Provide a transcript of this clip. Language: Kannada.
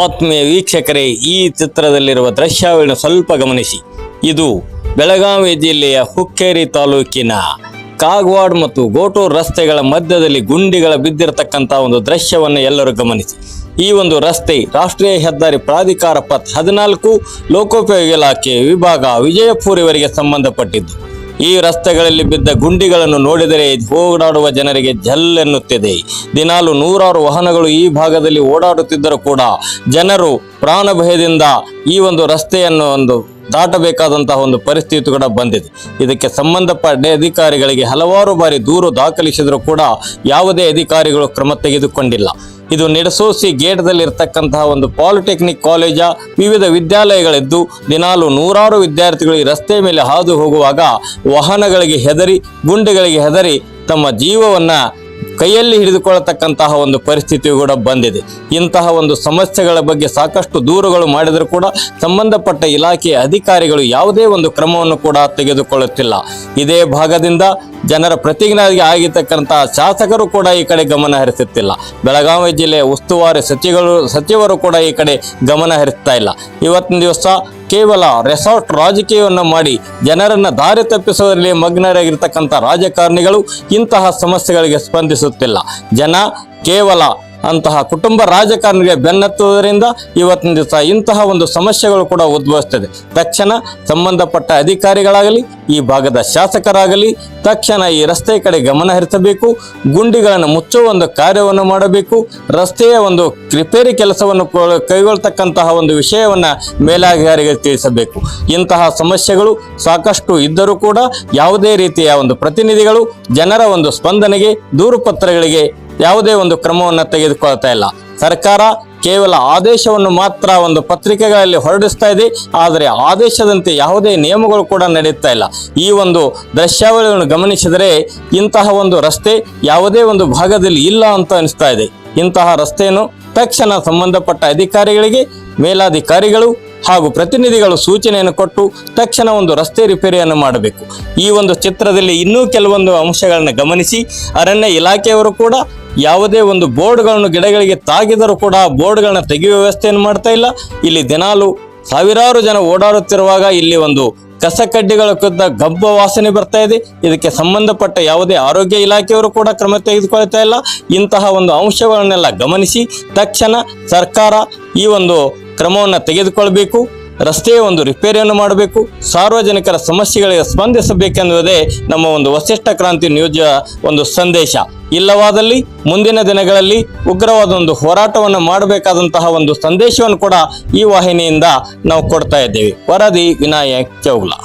ಆತ್ಮೀಯ ವೀಕ್ಷಕರೇ, ಈ ಚಿತ್ರದಲ್ಲಿರುವ ದೃಶ್ಯವನ್ನು ಸ್ವಲ್ಪ ಗಮನಿಸಿ. ಇದು ಬೆಳಗಾವಿ ಜಿಲ್ಲೆಯ ಹುಕ್ಕೇರಿ ತಾಲೂಕಿನ ಕಾಗ್ವಾಡ್ ಮತ್ತು ಗೋಟೂರ್ ರಸ್ತೆಗಳ ಮಧ್ಯದಲ್ಲಿ ಗುಂಡಿಗಳ ಬಿದ್ದಿರತಕ್ಕಂಥ ಒಂದು ದೃಶ್ಯವನ್ನು ಎಲ್ಲರೂ ಗಮನಿಸಿ. ಈ ಒಂದು ರಸ್ತೆ ರಾಷ್ಟ್ರೀಯ ಹೆದ್ದಾರಿ ಪ್ರಾಧಿಕಾರ ಪತ್ ಹದಿನಾಲ್ಕು ಲೋಕೋಪಯೋಗಿ ಇಲಾಖೆ ವಿಭಾಗ ವಿಜಯಪುರಿವರೆಗೆ ಸಂಬಂಧಪಟ್ಟಿದ್ದು. ಈ ರಸ್ತೆಗಳಲ್ಲಿ ಬಿದ್ದ ಗುಂಡಿಗಳನ್ನು ನೋಡಿದರೆ ಓಡಾಡುವ ಜನರಿಗೆ ಜಲ್ ಎನ್ನುತ್ತಿದೆ. ದಿನಾಲು ನೂರಾರು ವಾಹನಗಳು ಈ ಭಾಗದಲ್ಲಿ ಓಡಾಡುತ್ತಿದ್ದರೂ ಕೂಡ ಜನರು ಪ್ರಾಣ ಭಯದಿಂದ ಈ ಒಂದು ರಸ್ತೆಯನ್ನು ಒಂದು ದಾಟಬೇಕಾದಂತಹ ಒಂದು ಪರಿಸ್ಥಿತಿ ಕೂಡ ಬಂದಿದೆ. ಇದಕ್ಕೆ ಸಂಬಂಧಪಟ್ಟ ಅಧಿಕಾರಿಗಳಿಗೆ ಹಲವಾರು ಬಾರಿ ದೂರು ದಾಖಲಿಸಿದರೂ ಕೂಡ ಯಾವುದೇ ಅಧಿಕಾರಿಗಳು ಕ್ರಮ ತೆಗೆದುಕೊಂಡಿಲ್ಲ. ಇದು ನಿಡಸೋಸಿ ಗೇಟ್ದಲ್ಲಿ ಇರತಕ್ಕಂತಹ ಒಂದು ಪಾಲಿಟೆಕ್ನಿಕ್ ಕಾಲೇಜ. ವಿವಿಧ ವಿದ್ಯಾಲಯಗಳಿದ್ದು ದಿನಾಲು ನೂರಾರು ವಿದ್ಯಾರ್ಥಿಗಳು ಈ ರಸ್ತೆ ಮೇಲೆ ಹಾದು ಹೋಗುವಾಗ ವಾಹನಗಳಿಗೆ ಹೆದರಿ, ಗುಂಡೆಗಳಿಗೆ ಹೆದರಿ ತಮ್ಮ ಜೀವವನ್ನ ಕೈಯಲ್ಲಿ ಹಿಡಿದುಕೊಳ್ಳತಕ್ಕಂತಹ ಒಂದು ಪರಿಸ್ಥಿತಿ ಕೂಡ ಬಂದಿದೆ. ಇಂತಹ ಒಂದು ಸಮಸ್ಯೆಗಳ ಬಗ್ಗೆ ಸಾಕಷ್ಟು ದೂರುಗಳು ಮಾಡಿದರೂ ಕೂಡ ಸಂಬಂಧಪಟ್ಟ ಇಲಾಖೆಯ ಅಧಿಕಾರಿಗಳು ಯಾವುದೇ ಒಂದು ಕ್ರಮವನ್ನು ಕೂಡ ತೆಗೆದುಕೊಳ್ಳುತ್ತಿಲ್ಲ. ಇದೇ ಭಾಗದಿಂದ ಜನರ ಪ್ರತಿಜ್ಞೆಗೆ ಆಗಿರ್ತಕ್ಕಂತಹ ಶಾಸಕರು ಕೂಡ ಈ ಕಡೆ ಗಮನ ಹರಿಸುತ್ತಿಲ್ಲ. ಬೆಳಗಾವಿ ಜಿಲ್ಲೆಯ ಉಸ್ತುವಾರಿ ಸಚಿವರು ಸಚಿವರು ಕೂಡ ಈ ಕಡೆ ಗಮನ ಹರಿಸ್ತಾ ಇಲ್ಲ. ಇವತ್ತಿನ ದಿವಸ ಕೇವಲ ರೆಸಾರ್ಟ್ ರಾಜಕೀಯವನ್ನು ಮಾಡಿ ಜನರನ್ನು ದಾರಿ ತಪ್ಪಿಸುವಲ್ಲಿ ಮಗ್ನರಾಗಿರ್ತಕ್ಕಂಥ ರಾಜಕಾರಣಿಗಳು ಇಂತಹ ಸಮಸ್ಯೆಗಳಿಗೆ ಸ್ಪಂದಿಸುತ್ತಿಲ್ಲ. ಜನ ಕೇವಲ ಅಂತಹ ಕುಟುಂಬ ರಾಜಕಾರಣಿಗೆ ಬೆನ್ನತ್ತುವುದರಿಂದ ಇವತ್ತಿನ ದಿವಸ ಇಂತಹ ಒಂದು ಸಮಸ್ಯೆಗಳು ಕೂಡ ಉದ್ಭವಿಸ್ತದೆ. ತಕ್ಷಣ ಸಂಬಂಧಪಟ್ಟ ಅಧಿಕಾರಿಗಳಾಗಲಿ, ಈ ಭಾಗದ ಶಾಸಕರಾಗಲಿ, ತಕ್ಷಣ ಈ ರಸ್ತೆ ಕಡೆ ಗಮನ ಹರಿಸಬೇಕು, ಗುಂಡಿಗಳನ್ನು ಮುಚ್ಚುವ ಒಂದು ಕಾರ್ಯವನ್ನು ಮಾಡಬೇಕು, ರಸ್ತೆಯ ಒಂದು ರಿಪೇರಿ ಕೆಲಸವನ್ನು ಕೈಗೊಳ್ತಕ್ಕಂತಹ ಒಂದು ವಿಷಯವನ್ನು ಮೇಲಾಧಿಕಾರಿಗೆ ತಿಳಿಸಬೇಕು. ಇಂತಹ ಸಮಸ್ಯೆಗಳು ಸಾಕಷ್ಟು ಇದ್ದರೂ ಕೂಡ ಯಾವುದೇ ರೀತಿಯ ಒಂದು ಪ್ರತಿನಿಧಿಗಳು ಜನರ ಒಂದು ಸ್ಪಂದನೆಗೆ, ದೂರು ಪತ್ರಗಳಿಗೆ ಯಾವುದೇ ಒಂದು ಕ್ರಮವನ್ನು ತೆಗೆದುಕೊಳ್ತಾ ಇಲ್ಲ. ಸರ್ಕಾರ ಕೇವಲ ಆದೇಶವನ್ನು ಮಾತ್ರ ಒಂದು ಪತ್ರಿಕೆಗಳಲ್ಲಿ ಹೊರಡಿಸ್ತಾ ಇದೆ, ಆದರೆ ಆದೇಶದಂತೆ ಯಾವುದೇ ನಿಯಮಗಳು ಕೂಡ ನಡೆಯುತ್ತಾ ಇಲ್ಲ. ಈ ಒಂದು ದೃಶ್ಯಾವಳಿಯನ್ನು ಗಮನಿಸಿದರೆ ಇಂತಹ ಒಂದು ರಸ್ತೆ ಯಾವುದೇ ಒಂದು ಭಾಗದಲ್ಲಿ ಇಲ್ಲ ಅಂತ ಅನಿಸ್ತಾ ಇದೆ. ಇಂತಹ ರಸ್ತೆಯನ್ನು ತಕ್ಷಣ ಸಂಬಂಧಪಟ್ಟ ಅಧಿಕಾರಿಗಳಿಗೆ, ಮೇಲಾಧಿಕಾರಿಗಳು ಹಾಗೂ ಪ್ರತಿನಿಧಿಗಳು ಸೂಚನೆಯನ್ನು ಕೊಟ್ಟು ತಕ್ಷಣ ಒಂದು ರಸ್ತೆ ರಿಪೇರಿಯನ್ನು ಮಾಡಬೇಕು. ಈ ಒಂದು ಚಿತ್ರದಲ್ಲಿ ಇನ್ನೂ ಕೆಲವೊಂದು ಅಂಶಗಳನ್ನು ಗಮನಿಸಿ. ಅರಣ್ಯ ಇಲಾಖೆಯವರು ಕೂಡ ಯಾವುದೇ ಒಂದು ಬೋರ್ಡ್ಗಳನ್ನು ಗಿಡಗಳಿಗೆ ತಾಗಿದರೂ ಕೂಡ ಆ ಬೋರ್ಡ್ಗಳನ್ನ ತೆಗೆಯುವ ವ್ಯವಸ್ಥೆಯನ್ನು ಮಾಡ್ತಾ ಇಲ್ಲ. ಇಲ್ಲಿ ದಿನಾಲು ಸಾವಿರಾರು ಜನ ಓಡಾಡುತ್ತಿರುವಾಗ ಇಲ್ಲಿ ಒಂದು ಕಸ ಕಡ್ಡಿಗಳ ಕುದ್ದ ಗಬ್ಬ ವಾಸನೆ ಬರ್ತಾ ಇದೆ. ಇದಕ್ಕೆ ಸಂಬಂಧಪಟ್ಟ ಯಾವುದೇ ಆರೋಗ್ಯ ಇಲಾಖೆಯವರು ಕೂಡ ಕ್ರಮ ತೆಗೆದುಕೊಳ್ತಾ ಇಲ್ಲ. ಇಂತಹ ಒಂದು ಅಂಶಗಳನ್ನೆಲ್ಲ ಗಮನಿಸಿ ತಕ್ಷಣ ಸರ್ಕಾರ ಈ ಒಂದು ಕ್ರಮವನ್ನು ತೆಗೆದುಕೊಳ್ಳಬೇಕು ರಸ್ತೆಯ ಒಂದು ರಿಪೇರಿಯನ್ನು ಮಾಡಬೇಕು, ಸಾರ್ವಜನಿಕರ ಸಮಸ್ಯೆಗಳಿಗೆ ಸ್ಪಂದಿಸಬೇಕೆನ್ನುವುದೇ ನಮ್ಮ ಒಂದು ವಸಿಷ್ಠ ಕ್ರಾಂತಿ ನ್ಯೂಸ್ ಒಂದು ಸಂದೇಶ. ಇಲ್ಲವಾದಲ್ಲಿ ಮುಂದಿನ ದಿನಗಳಲ್ಲಿ ಉಗ್ರವಾದ ಒಂದು ಹೋರಾಟವನ್ನು ಮಾಡಬೇಕಾದಂತಹ ಒಂದು ಸಂದೇಶವನ್ನು ಕೂಡ ಈ ವಾಹಿನಿಯಿಂದ ನಾವು ಕೊಡ್ತಾ ಇದ್ದೇವೆ. ವರದಿ ವಿನಾಯಕ್ ಚೌಗ್ಲಾ